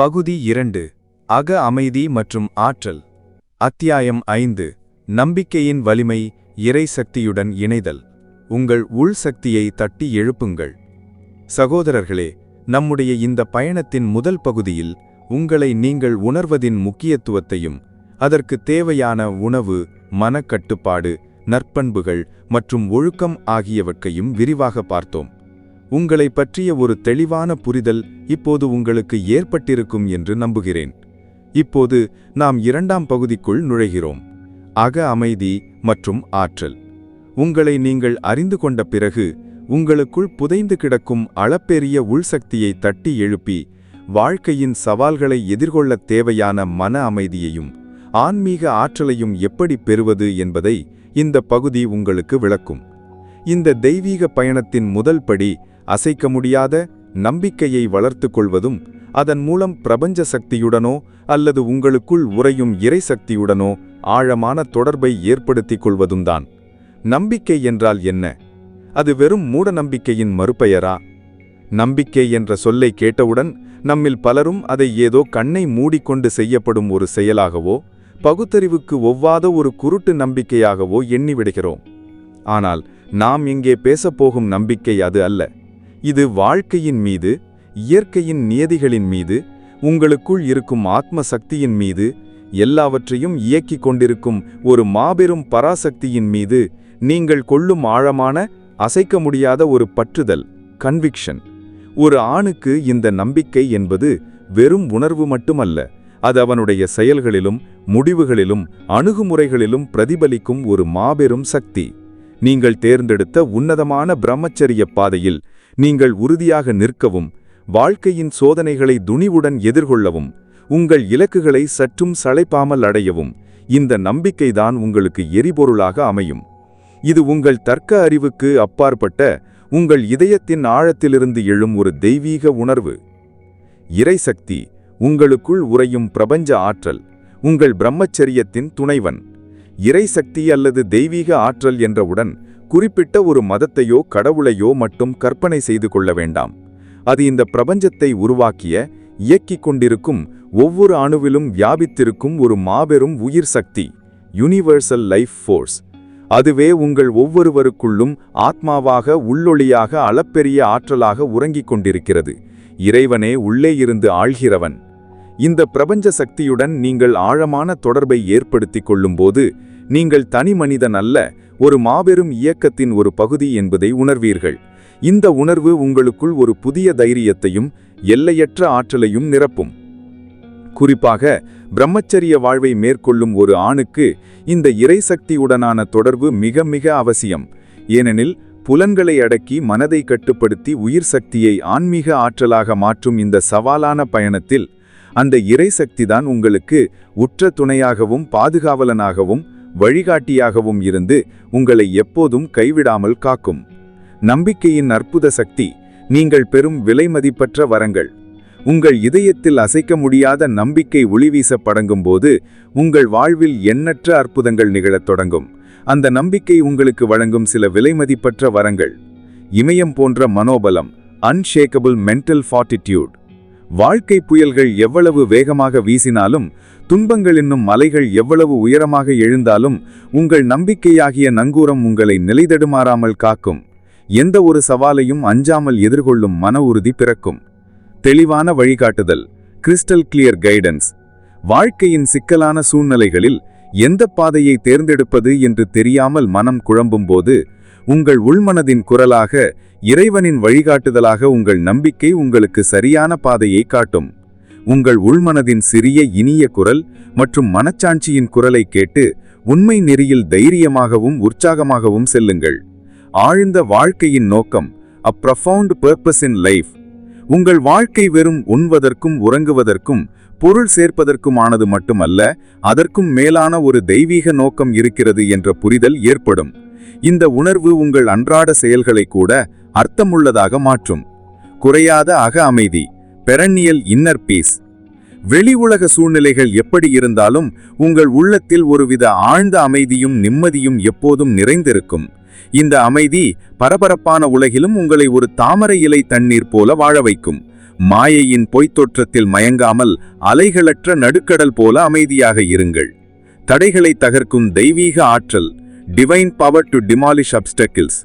பகுதி இரண்டு அக அமைதி மற்றும் ஆற்றல். அத்தியாயம் ஐந்து நம்பிக்கையின் வலிமை இறை சக்தியுடன் இணைதல். உங்கள் உள் சக்தியை தட்டி எழுப்புங்கள். சகோதரர்களே நம்முடைய இந்த பயணத்தின் முதல் பகுதியில் உங்களை நீங்கள் உணர்வதின் முக்கியத்துவத்தையும் அதற்கு தேவையான உணவு மனக்கட்டுப்பாடு நற்பண்புகள் மற்றும் ஒழுக்கம் ஆகியவற்றையும் விரிவாக பார்த்தோம். உங்களை பற்றிய ஒரு தெளிவான புரிதல் இப்போது உங்களுக்கு ஏற்பட்டிருக்கும் என்று நம்புகிறேன். இப்போது நாம் இரண்டாம் பகுதிக்குள் நுழைகிறோம். அக அமைதி மற்றும் ஆற்றல். உங்களை நீங்கள் அறிந்து கொண்ட பிறகு உங்களுக்குள் புதைந்து கிடக்கும் அளப்பெரிய உள்சக்தியை தட்டி எழுப்பி வாழ்க்கையின் சவால்களை எதிர்கொள்ளத் தேவையான மன அமைதியையும் ஆன்மீக ஆற்றலையும் எப்படி பெறுவது என்பதை இந்த பகுதி உங்களுக்கு விளக்கும். இந்த தெய்வீக பயணத்தின் முதல் படி அசைக்க முடியாத நம்பிக்கையை வளர்த்து கொள்வதும் அதன் மூலம் பிரபஞ்ச சக்தியுடனோ அல்லது உங்களுக்குள் உறையும் இறை சக்தியுடனோ ஆழமான தொடர்பை ஏற்படுத்திக் கொள்வதும் தான் நம்பிக்கை என்றால் என்ன? அது வெறும் மூட நம்பிக்கையின் மறுபெயரா? நம்பிக்கை என்ற சொல்லை கேட்டவுடன் நம்மில் பலரும் அதை ஏதோ கண்ணை மூடிக்கொண்டு செய்யப்படும் ஒரு செயலாகவோ பகுத்தறிவுக்கு ஒவ்வாத ஒரு குருட்டு நம்பிக்கையாகவோ எண்ணிவிடுகிறோம். ஆனால் நாம் இங்கே பேசப்போகும் நம்பிக்கை அது அல்ல. இது வாழ்க்கையின் மீது இயற்கையின் நியதிகளின் மீது உங்களுக்குள் இருக்கும் ஆத்ம சக்தியின் மீது எல்லாவற்றையும் இயக்கிக் கொண்டிருக்கும் ஒரு மாபெரும் பராசக்தியின் மீது நீங்கள் கொள்ளும் ஆழமான அசைக்க முடியாத ஒரு பற்றுதல் கன்விக்ஷன் ஒரு ஆணுக்கு இந்த நம்பிக்கை என்பது வெறும் உணர்வு மட்டுமல்ல அது அவனுடைய செயல்களிலும் முடிவுகளிலும் அணுகுமுறைகளிலும் பிரதிபலிக்கும் ஒரு மாபெரும் சக்தி. நீங்கள் தேர்ந்தெடுத்த உன்னதமான பிரம்மச்சரிய பாதையில் நீங்கள் உறுதியாக நிற்கவும் வாழ்க்கையின் சோதனைகளை துணிவுடன் எதிர்கொள்ளவும் உங்கள் இலக்குகளை சற்றும் சளைப்பாமல் அடையவும் இந்த நம்பிக்கைதான் உங்களுக்கு எரிபொருளாக அமையும். இது உங்கள் தர்க்க அறிவுக்கு அப்பாற்பட்ட உங்கள் இதயத்தின் ஆழத்திலிருந்து எழும் ஒரு தெய்வீக உணர்வு. இறைசக்தி உங்களுக்குள் உறையும் பிரபஞ்ச ஆற்றல் உங்கள் பிரம்மச்சரியத்தின் துணைவன். இறை சக்தி அல்லது தெய்வீக ஆற்றல் என்றவுடன் குறிப்பிட்ட ஒரு மதத்தையோ கடவுளையோ மட்டும் கற்பனை செய்து கொள்ள வேண்டாம். அது இந்த பிரபஞ்சத்தை உருவாக்கிய இயக்கிக் கொண்டிருக்கும் ஒவ்வொரு அணுவிலும் வியாபித்திருக்கும் ஒரு மாபெரும் உயிர் சக்தி யுனிவர்சல் லைஃப் ஃபோர்ஸ் அதுவே உங்கள் ஒவ்வொருவருக்குள்ளும் ஆத்மாவாக உள்ளொளியாக அளப்பெரிய ஆற்றலாக உறங்கிக் கொண்டிருக்கிறது. இறைவனே உள்ளே இருந்து ஆள்கிறவன். இந்த பிரபஞ்ச சக்தியுடன் நீங்கள் ஆழமான தொடர்பை ஏற்படுத்திக் கொள்ளும்போது நீங்கள் தனி மனிதன் அல்ல ஒரு மாபெரும் இயக்கத்தின் ஒரு பகுதி என்பதை உணர்வீர்கள். இந்த உணர்வு உங்களுக்குள் ஒரு புதிய தைரியத்தையும் எல்லையற்ற ஆற்றலையும் நிரப்பும். குறிப்பாக பிரம்மச்சரிய வாழ்வை மேற்கொள்ளும் ஒரு ஆணுக்கு இந்த இறைசக்தியுடனான தொடர்பு மிக மிக அவசியம். ஏனெனில் புலன்களை அடக்கி மனதை கட்டுப்படுத்தி உயிர் சக்தியை ஆன்மீக ஆற்றலாக மாற்றும் இந்த சவாலான பயணத்தில் அந்த இறைசக்திதான் உங்களுக்கு உற்ற துணையாகவும் பாதுகாவலனாகவும் வழிகாட்டியாகவும் இருந்து உங்களை எப்போதும் கைவிடாமல் காக்கும். நம்பிக்கையின் அற்புத சக்தி நீங்கள் பெறும் விலைமதிப்பற்ற வரங்கள். உங்கள் இதயத்தில் அசைக்க முடியாத நம்பிக்கை ஒளிவீச படங்கும்போது உங்கள் வாழ்வில் எண்ணற்ற அற்புதங்கள் நிகழத் தொடங்கும். அந்த நம்பிக்கை உங்களுக்கு வழங்கும் சில விலைமதிப்பற்ற வரங்கள். இமயம் போன்ற மனோபலம் அன்ஷேக்கபிள் மென்டல் ஃபார்ட்டிடியூட் வாழ்க்கை புயல்கள் எவ்வளவு வேகமாக வீசினாலும் துன்பங்கள் என்னும் மலைகள் எவ்வளவு உயரமாக எழுந்தாலும் உங்கள் நம்பிக்கையாகிய நங்கூரம் உங்களை நிலைதடுமாறாமல் காக்கும். எந்த ஒரு சவாலையும் அஞ்சாமல் எதிர்கொள்ளும் மன உறுதி பிறக்கும். தெளிவான வழிகாட்டுதல் கிறிஸ்டல் கிளியர் கைடன்ஸ் வாழ்க்கையின் சிக்கலான சூழ்நிலைகளில் எந்த பாதையை தேர்ந்தெடுப்பது என்று தெரியாமல் மனம் குழம்பும்போது உங்கள் உள்மனதின் குரலாக இறைவனின் வழிகாட்டுதலாக உங்கள் நம்பிக்கை உங்களுக்கு சரியான பாதையை காட்டும். உங்கள் உள்மனதின் சிறிய இனிய குரல் மற்றும் மனச்சாட்சியின் குரலை கேட்டு உண்மை நெறியில் தைரியமாகவும் உற்சாகமாகவும் செல்லுங்கள். ஆழ்ந்த வாழ்க்கையின் நோக்கம் a profound purpose in life உங்கள் வாழ்க்கை வெறும் உண்வதற்கும் உறங்குவதற்கும் பொருள் சேர்ப்பதற்குமானது மட்டுமல்ல அதற்கும் மேலான ஒரு தெய்வீக நோக்கம் இருக்கிறது என்ற புரிதல் ஏற்படும். இந்த உணர்வு உங்கள் அன்றாட செயல்களை கூட அர்த்தமுள்ளதாக மாற்றும். குறையாத அக அமைதி. பெரண்ணியல் இன்னர் பீஸ் வெளி உலக சூழ்நிலைகள் எப்படி இருந்தாலும் உங்கள் உள்ளத்தில் ஒருவித ஆழ்ந்த அமைதியும் நிம்மதியும் எப்போதும் நிறைந்திருக்கும். இந்த அமைதி பரபரப்பான உலகிலும் உங்களை ஒரு தாமரை இலை தண்ணீர் போல வாழ வைக்கும். மாயையின் பொய்த்தோற்றத்தில் மயங்காமல் அலைகளற்ற நடுக்கடல் போல அமைதியாக இருங்கள். தடைகளை தகர்க்கும் தெய்வீக ஆற்றல் divine power to demolish obstacles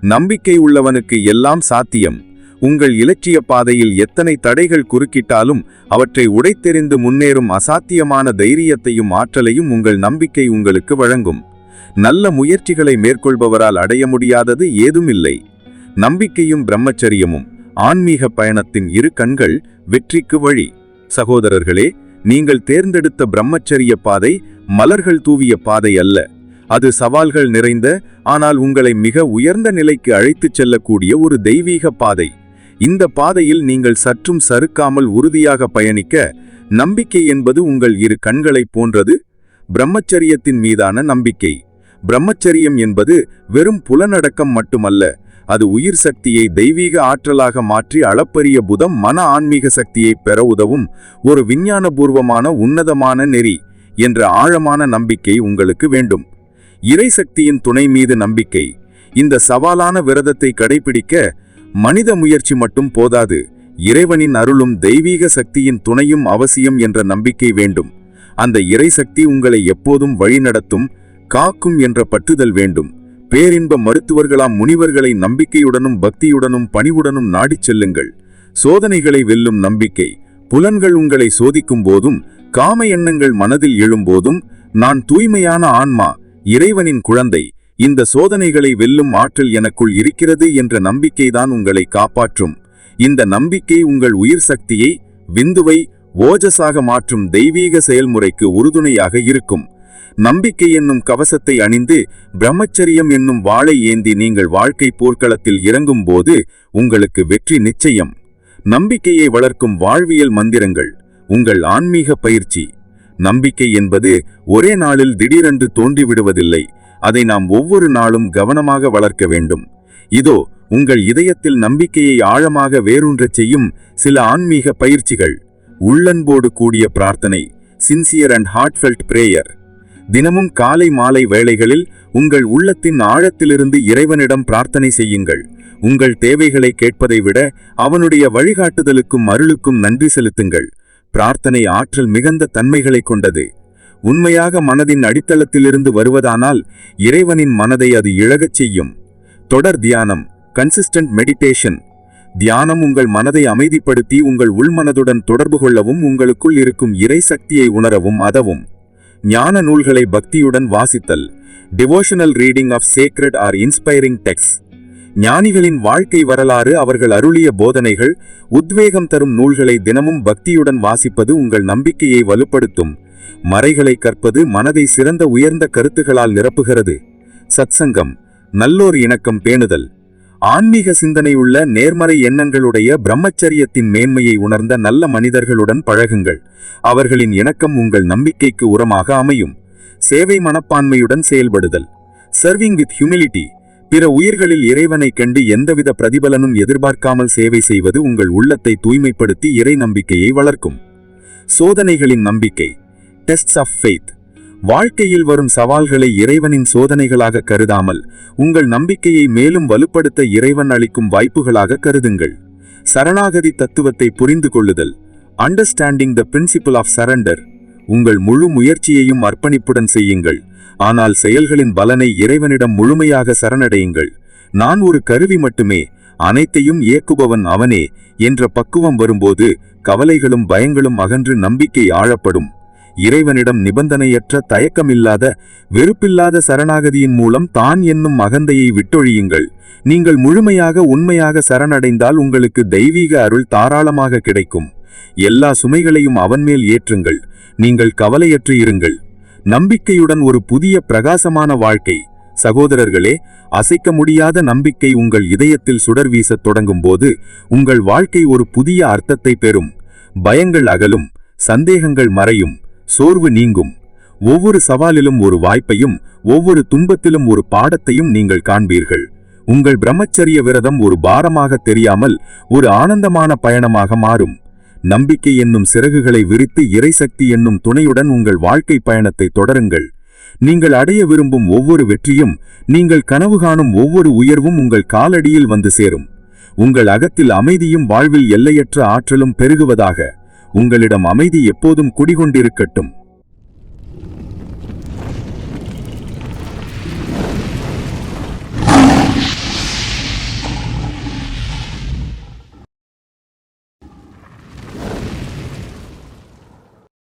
நம்பிக்கை உள்ளவனுக்கு எல்லாம் சாத்தியம். உங்கள் இலட்சிய பாதையில் எத்தனை தடைகள் குறுக்கிட்டாலும் அவற்றை உடைத்தெறிந்து முன்னேறும் அசாத்தியமான தைரியத்தையும் ஆற்றலையும் உங்கள் நம்பிக்கை உங்களுக்கு வழங்கும். நல்ல முயற்சிகளை மேற்கொள்பவரால் அடைய முடியாதது ஏதுமில்லை. நம்பிக்கையும் பிரம்மச்சரியமும் ஆன்மீக பயணத்தின் இரு கண்கள் வெற்றிக்கு வழி. சகோதரர்களே நீங்கள் தேர்ந்தெடுத்த பிரம்மச்சரிய பாதை மலர்கள் தூவிய பாதை அல்ல. அது சவால்கள் நிறைந்த ஆனால் உங்களை மிக உயர்ந்த நிலைக்கு அழைத்துச் செல்லக்கூடிய ஒரு தெய்வீக பாதை. இந்த பாதையில் நீங்கள் சற்றும் சறுக்காமல் உறுதியாக பயணிக்க நம்பிக்கை என்பது உங்கள் இரு கண்களைப் போன்றது. பிரம்மச்சரியத்தின் மீதான நம்பிக்கை. பிரம்மச்சரியம் என்பது வெறும் புலனடக்கம் மட்டுமல்ல அது உயிர் சக்தியை தெய்வீக ஆற்றலாக மாற்றி அளப்பரிய புதம் மன ஆன்மீக சக்தியை பெற உதவும் ஒரு விஞ்ஞானபூர்வமான உன்னதமான நெறி என்ற ஆழமான நம்பிக்கை உங்களுக்கு வேண்டும். இறை சக்தியின் துணை மீது நம்பிக்கை. இந்த சவாலான விரதத்தை கடைபிடிக்க மனித முயற்சி மட்டும் போதாது இறைவனின் அருளும் தெய்வீக சக்தியின் துணையும் அவசியம் என்ற நம்பிக்கை வேண்டும். அந்த இறை சக்தி உங்களை எப்போதும் வழிநடத்தும் காக்கும் என்ற பற்றுதல் வேண்டும். பேரின்ப மருத்துவர்களாம் முனிவர்களை நம்பிக்கையுடனும் பக்தியுடனும் பணிவுடனும் நாடிச் செல்லுங்கள். சோதனைகளை வெல்லும் நம்பிக்கை. புலன்கள் உங்களை சோதிக்கும் போதும் காம எண்ணங்கள் மனதில் எழும்போதும் நான் தூய்மையான ஆன்மா இறைவனின் குழந்தை இந்த சோதனைகளை வெல்லும் ஆற்றல் எனக்குள் இருக்கிறது என்ற நம்பிக்கைதான் உங்களை காப்பாற்றும். இந்த நம்பிக்கை உங்கள் உயிர் சக்தியை விந்துவை ஓஜஸாக மாற்றும் தெய்வீக செயல்முறைக்கு உறுதுணையாக இருக்கும். நம்பிக்கை என்னும் கவசத்தை அணிந்து பிரம்மச்சரியம் என்னும் வாளை ஏந்தி நீங்கள் வாழ்க்கை போர்க்களத்தில் இறங்கும் போது உங்களுக்கு வெற்றி நிச்சயம். நம்பிக்கையை வளர்க்கும் வாழ்வியல் மந்திரங்கள் உங்கள் ஆன்மீக பயிற்சி. நம்பிக்கை என்பது ஒரே நாளில் திடீரென்று தோன்றிவிடுவதில்லை. அதை நாம் ஒவ்வொரு நாளும் கவனமாக வளர்க்க வேண்டும். இதோ உங்கள் இதயத்தில் நம்பிக்கையை ஆழமாக வேரூன்றச் செய்யும் சில ஆன்மீக பயிற்சிகள். உள்ளன்போடு கூடிய பிரார்த்தனை சின்சியர் அண்ட் ஹார்ட்ஃபெல்ட் பிரேயர் தினமும் காலை மாலை வேளைகளில் உங்கள் உள்ளத்தின் ஆழத்திலிருந்து இறைவனிடம் பிரார்த்தனை செய்யுங்கள். உங்கள் தேவைகளை கேட்பதை விட அவனுடைய வழிகாட்டுதலுக்கும் அருளுக்கும் நன்றி செலுத்துங்கள். பிரார்த்தனை ஆற்றல் மிகுந்த தன்மைகளை கொண்டது. உண்மையாக மனதின் அடித்தளத்திலிருந்து வருவதானால் இறைவனின் மனதை அது இழகச் செய்யும். தொடர் தியானம் கன்சிஸ்டன்ட் மெடிடேஷன் தியானம் உங்கள் மனதை அமைதிப்படுத்தி உங்கள் உள்மனதுடன் தொடர்பு கொள்ளவும் உங்களுக்குள் இருக்கும் இறை சக்தியை உணரவும் அதவும். ஞான நூல்களை பக்தியுடன் வாசித்தல். Devotional reading of sacred or inspiring texts ஞானிகளின் வாழ்க்கை வரலாறு அவர்கள் அருளிய போதனைகள் உத்வேகம் தரும் நூல்களை தினமும் பக்தியுடன் வாசிப்பது உங்கள் நம்பிக்கையை வலுப்படுத்தும். மறைகளை கற்பது மனதை சிறந்த உயர்ந்த கருத்துகளால் நிரப்புகிறது. சத்சங்கம் நல்லோர் இணக்கம் பேணுதல். ஆன்மீக சிந்தனையுள்ள நேர்மறை எண்ணங்களுடைய பிரம்மச்சரியத்தின் மேன்மையை உணர்ந்த நல்ல மனிதர்களுடன் பழகுங்கள். அவர்களின் இணக்கம் உங்கள் நம்பிக்கைக்கு உரமாக அமையும். சேவை மனப்பான்மையுடன் செயல்படுதல். சர்விங் வித் ஹியூமிலிட்டி பிற உயிர்களில் இறைவனை கண்டு எந்தவித பிரதிபலனும் எதிர்பார்க்காமல் சேவை செய்வது உங்கள் உள்ளத்தை தூய்மைப்படுத்தி இறை நம்பிக்கையை வளர்க்கும். சோதனைகளின் நம்பிக்கை. டெஸ்ட் ஆஃப் ஃபெய்த் வாழ்க்கையில் வரும் சவால்களை இறைவனின் சோதனைகளாக கருதாமல் உங்கள் நம்பிக்கையை மேலும் வலுப்படுத்த இறைவன் அளிக்கும் வாய்ப்புகளாக கருதுங்கள். சரணாகதி தத்துவத்தை புரிந்து கொள்ளுதல். Understanding the principle of surrender உங்கள் முழு முயற்சியையும் அர்ப்பணிப்புடன் செய்யுங்கள். ஆனால் செயல்களின் பலனை இறைவனிடம் முழுமையாக சரணடையுங்கள். நான் ஒரு கருவி மட்டுமே அனைத்தையும் இயக்குபவன் அவனே என்ற பக்குவம் வரும்போது கவலைகளும் பயங்களும் அகன்று நம்பிக்கை ஆழப்படும். இறைவனிடம் நிபந்தனையற்ற தயக்கமில்லாத வெறுப்பில்லாத சரணாகதியின் மூலம் தான் என்னும் அகந்தையை விட்டொழியுங்கள். நீங்கள் முழுமையாக உண்மையாக சரணடைந்தால் உங்களுக்கு தெய்வீக அருள் தாராளமாக கிடைக்கும். எல்லா சுமைகளையும் அவன்மேல் ஏற்றுங்கள். நீங்கள் கவலையற்று இருங்கள். நம்பிக்கையுடன் ஒரு புதிய பிரகாசமான வாழ்க்கை. சகோதரர்களே அசைக்க முடியாத நம்பிக்கை உங்கள் இதயத்தில் சுடர் வீசத் தொடங்கும் போது உங்கள் வாழ்க்கை ஒரு புதிய அர்த்தத்தை பெறும். பயங்கள் அகலும் சந்தேகங்கள் மறையும் சோர்வு நீங்கும். ஒவ்வொரு சவாலிலும் ஒரு வாய்ப்பையும் ஒவ்வொரு துன்பத்திலும் ஒரு பாடத்தையும் நீங்கள் காண்பீர்கள். உங்கள் பிரம்மச்சரிய விரதம் ஒரு பாரமாக தெரியாமல் ஒரு ஆனந்தமான பயணமாக மாறும். நம்பிக்கை என்னும் சிறகுகளை விரித்து இறைசக்தி என்னும் துணையுடன் உங்கள் வாழ்க்கை பயணத்தை தொடருங்கள். நீங்கள் அடைய விரும்பும் ஒவ்வொரு வெற்றியும் நீங்கள் கனவு காணும் ஒவ்வொரு உயர்வும் உங்கள் காலடியில் வந்து சேரும். உங்கள் அகத்தில் அமைதியும் வாழ்வில் எல்லையற்ற ஆற்றலும் பெருகுவதாக உங்களிடம் அமைதி எப்போதும் குடிகொண்டிருக்கட்டும்.